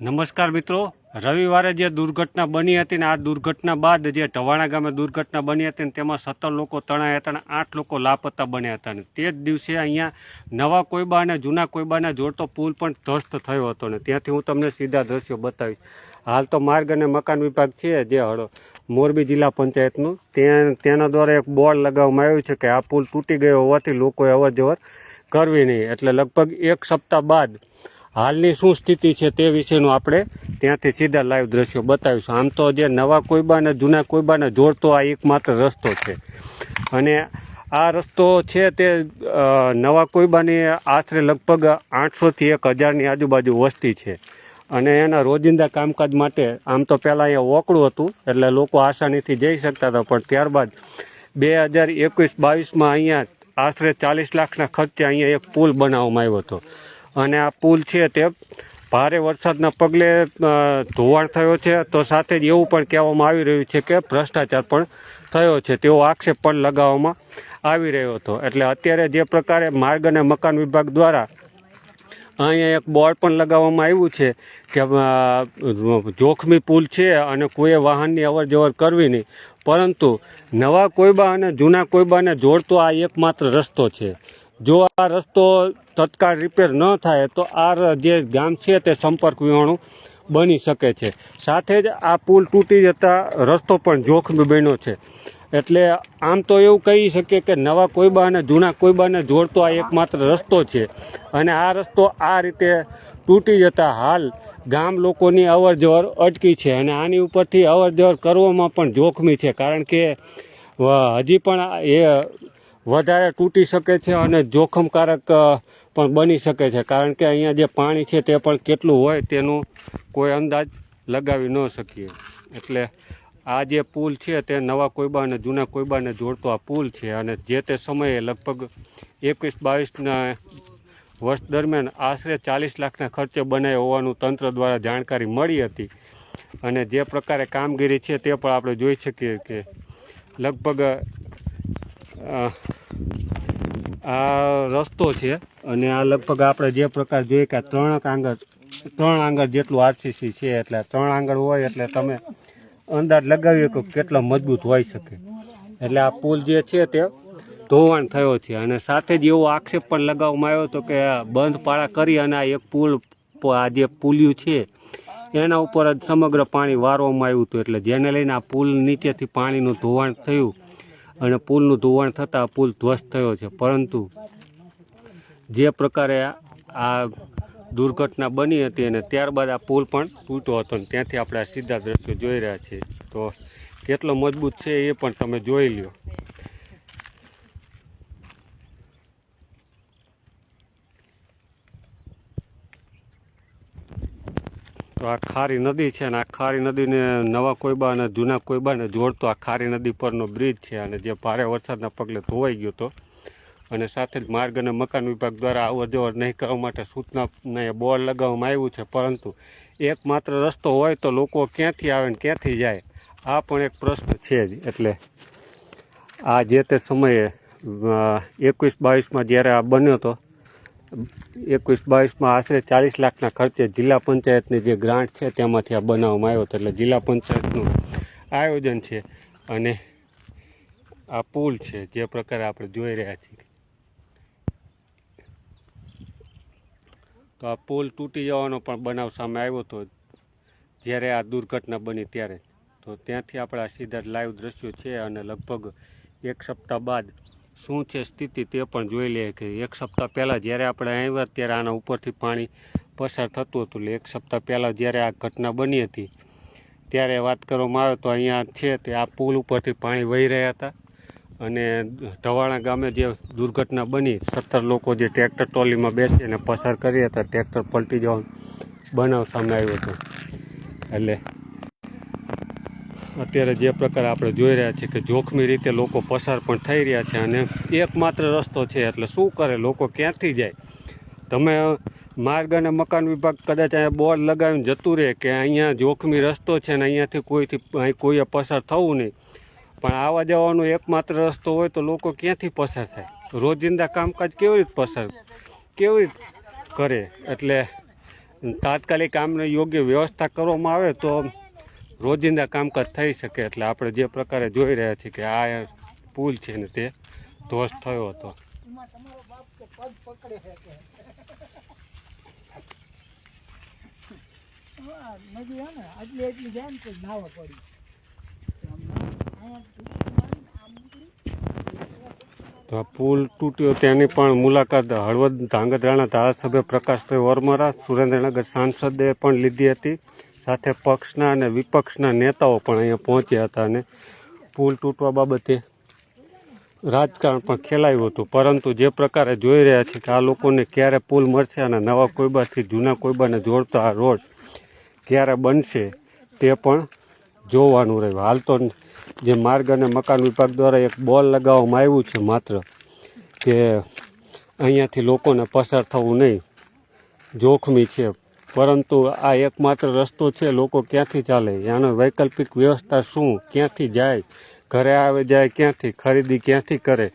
નમસ્કાર મિત્રો. રવિવારે જે દુર્ઘટના બની હતી ને આ દુર્ઘટના બાદ જે ટવાણા ગામે દુર્ઘટના બની હતી ને તેમાં સત્તર લોકો તણાયા હતા અને આઠ લોકો લાપતા બન્યા હતા ને તે જ દિવસે અહીંયા નવા કોઈબા અને જૂના કોઈબાને જોડતો પુલ પણ ધ્વસ્ત થયો હતો ને ત્યાંથી હું તમને સીધા દ્રશ્યો બતાવીશ. હાલ તો માર્ગ અને મકાન વિભાગ છે જે હળો મોરબી જિલ્લા પંચાયતનું. ત્યાં તેના દ્વારા એક બોર્ડ લગાવવામાં આવ્યું છે કે આ પુલ તૂટી ગયો હોવાથી લોકોએ અવર જવર કરવી નહીં. એટલે લગભગ એક સપ્તાહ બાદ હાલની શું સ્થિતિ છે તે વિશેનું આપણે ત્યાંથી સીધા લાઈવ દ્રશ્યો બતાવીશું. આમ તો જે નવા કોઈબા અને જૂના કોઈબાને જોડતો આ એકમાત્ર રસ્તો છે. અને આ રસ્તો છે તે નવા કોઈબાની આશરે લગભગ આઠસોથી એક હજારની આજુબાજુ વસ્તી છે. અને એના રોજિંદા કામકાજ માટે આમ તો પહેલાં અહીંયા વોકળું હતું, એટલે લોકો આસાનીથી જઈ શકતા હતા, પણ ત્યારબાદ બે હજાર એકવીસ બાવીસમાં અહીંયા આશરે ચાલીસ લાખના ખર્ચે અહીંયા એક પુલ બનાવવામાં આવ્યો હતો. અને આ પુલ છે તે ભારે વરસાદના પગલે ધોવાણ થયો છે. તો સાથે જ એવું પણ કહેવામાં આવી રહ્યું છે કે ભ્રષ્ટાચાર પણ થયો છે. તેવો આક્ષેપ પણ લગાવવામાં આવી રહ્યો હતો. એટલે અત્યારે જે પ્રકારે માર્ગ અને મકાન વિભાગ દ્વારા અહીંયા એક બોર્ડ પણ લગાવવામાં આવ્યું છે કે જોખમી પુલ છે અને કોઈએ વાહનની અવર જવર કરવી નહીં. પરંતુ નવા કોઈબા અને જૂના કોઈબાને જોડતો આ એકમાત્ર રસ્તો છે. જો આ રસ્તો તત્કાળ રિપેર ન થાય, તો આ જે ગામ છે તે સંપર્ક વિહોણું બની શકે છે. સાથે જ આ પુલ તૂટી જતા રસ્તો પણ જોખમી બન્યો છે. એટલે આમ તો એવું કહી શકીએ કે નવા કોઈબા અને જૂના કોઈબાને જોડતો આ એકમાત્ર રસ્તો છે. અને આ રસ્તો આ રીતે તૂટી જતા હાલ ગામ લોકોની અવર જવર અટકી છે અને આની ઉપરથી અવર જવર કરવામાં પણ જોખમી છે. કારણ કે હજી પણ એ વધારે તૂટી શકે છે અને જોખમકારક પણ બની શકે છે. કારણ કે અહીંયા જે પાણી છે તે પણ કેટલું હોય તેનું કોઈ અંદાજ લગાવી ન શકીએ. એટલે આ જે પુલ છે તે નવા કોઈબા અને જૂના કોઈબાને જોડતો આ પુલ છે અને જે તે સમયે લગભગ એકવીસ બાવીસના વર્ષ દરમિયાન આશરે ચાલીસ લાખના ખર્ચે બનાવ્યો હોવાનું તંત્ર દ્વારા જાણકારી મળી હતી. અને જે પ્રકારે કામગીરી છે તે પણ આપણે જોઈ શકીએ કે લગભગ આ રસ્તો છે અને આ લગભગ આપણે જે પ્રકાર જોઈએ કે ત્રણ આંગળ ત્રણ આંગળ જેટલું આરસીસી છે એટલે ત્રણ આંગળ હોય એટલે તમે અંદાજ લગાવીએ કે કેટલો મજબૂત હોઈ શકે. એટલે આ પુલ જે છે તે ધોવાણ થયો છે અને સાથે જ એવો આક્ષેપ પણ લગાવવામાં આવ્યો હતો કે બંધ પાળા કરી અને આ એક પુલ આ જે પુલિયું છે એના ઉપર જ સમગ્ર પાણી વારવામાં આવ્યું હતું. એટલે જેને લઈને આ પુલ નીચેથી પાણીનું ધોવાણ થયું અને પુલનું ધોવાણ થતાં પુલ ધ્વસ્ત થયો છે. પરંતુ જે પ્રકારે આ દુર્ઘટના બની હતી અને ત્યારબાદ આ પુલ પણ તૂટ્યો હતો અને ત્યાંથી આપણે આ સીધા દ્રશ્યો જોઈ રહ્યા છીએ. તો કેટલો મજબૂત છે એ પણ તમે જોઈ લ્યો. તો આ ખારી નદી છે અને આ ખારી નદીને નવા કોઈબા અને જૂના કોઈબાને જોડતો આ ખારી નદી પરનો બ્રિજ છે અને જે ભારે વરસાદના પગલે ધોવાઈ ગયો હતો અને સાથે જ માર્ગ અને મકાન વિભાગ દ્વારા અવર જવર નહીં કરવા માટે સૂચના બોર્ડ લગાવવામાં આવ્યું છે, પરંતુ એકમાત્ર રસ્તો હોય તો લોકો ક્યાંથી આવે ને ક્યાંથી જાય, આ પણ એક પ્રશ્ન છે જ. એટલે આ જે તે સમયે એકવીસ બાવીસમાં જ્યારે આ બન્યો હતો એકવીસ બાવીસમાં આશરે ચાલીસ લાખના ખર્ચે જિલ્લા પંચાયતની જે ગ્રાન્ટ છે તેમાંથી આ બનાવવામાં આવ્યો હતો. એટલે જિલ્લા પંચાયતનું આયોજન છે અને આ પુલ છે જે પ્રકારે આપણે જોઈ રહ્યા છીએ. તો આ પુલ તૂટી જવાનો પણ બનાવ સામે આવ્યો હતો જ્યારે આ દુર્ઘટના બની ત્યારે. તો ત્યાંથી આપણા સીધા લાઈવ દ્રશ્યો છે અને લગભગ એક સપ્તાહ બાદ શું છે સ્થિતિ તે પણ જોઈ લઈએ કે એક સપ્તાહ પહેલાં જ્યારે આપણે આવ્યા ત્યારે આના ઉપરથી પાણી પસાર થતું હતું. એટલે એક સપ્તાહ પહેલાં જ્યારે આ ઘટના બની હતી, ત્યારે વાત કરવામાં આવે તો અહીંયા છે તે આ પુલ ઉપરથી પાણી વહી રહ્યા હતા. અને ઢવાણા ગામે જે દુર્ઘટના બની, સત્તર લોકો જે ટ્રેક્ટર ટ્રોલીમાં બેસીને પસાર કરી હતા, ટ્રેક્ટર પલટી જવાનો બનાવ સામે આવ્યો હતો. એટલે અત્યારે જે પ્રકારે આપણે જોઈ રહ્યા છીએ કે જોખમી રીતે લોકો પસાર પણ થઈ રહ્યા છે અને એકમાત્ર રસ્તો છે, એટલે શું કરે, લોકો ક્યાંથી જાય? તમે માર્ગ અને મકાન વિભાગ કદાચ અહીંયા બોર્ડ લગાવીને જતું રહે કે અહીંયા જોખમી રસ્તો છે ને અહીંયાથી કોઈથી, અહીં કોઈએ પસાર થવું નહીં. પણ આવવા જવાનો એકમાત્ર રસ્તો હોય તો લોકો ક્યાંથી પસાર થાય? રોજિંદા કામકાજ કેવી રીતે પસાર, કેવી રીતે કરે? એટલે તાત્કાલિક આમને યોગ્ય વ્યવસ્થા કરવામાં આવે તો રોજિંદા કામકાજ થઈ શકે એટલે આપણે જે પ્રકારે જોઈ રહ્યા છીએ કે આ પુલ છે ને તે ધોષ થયો હતો. તો આ પુલ તૂટ્યો તેની પણ મુલાકાત હળવદ ધાંગધ્રાના ધારાસભ્ય પ્રકાશભાઈ વરમરા, સુરેન્દ્રનગર સાંસદે પણ લીધી હતી. સાથે પક્ષના અને વિપક્ષના નેતાઓ પણ અહીંયા પહોંચ્યા હતા અને પુલ તૂટવા બાબતે રાજકારણ પણ ખેલાયું હતું. પરંતુ જે પ્રકારે જોઈ રહ્યા છે કે આ લોકોને ક્યારે પુલ મળશે અને નવા કોઈબાથી જૂના કોઈબાને જોડતા રોડ ક્યારે બનશે તે પણ જોવાનું રહ્યું. હાલ તો જે માર્ગ અને મકાન વિભાગ દ્વારા એક બોલ લગાવવામાં આવ્યું છે માત્ર કે અહીંયાથી લોકોને પસાર થવું નહીં. જોખમી છે પરંતુ આ એકમાત્ર રસ્તો છે, લોકો ક્યાંથી ચાલે? આનો વૈકલ્પિક વ્યવસ્થા શું? ક્યાંથી જાય? ઘરે આવે જાય ક્યાંથી? ખરીદી ક્યાંથી કરે?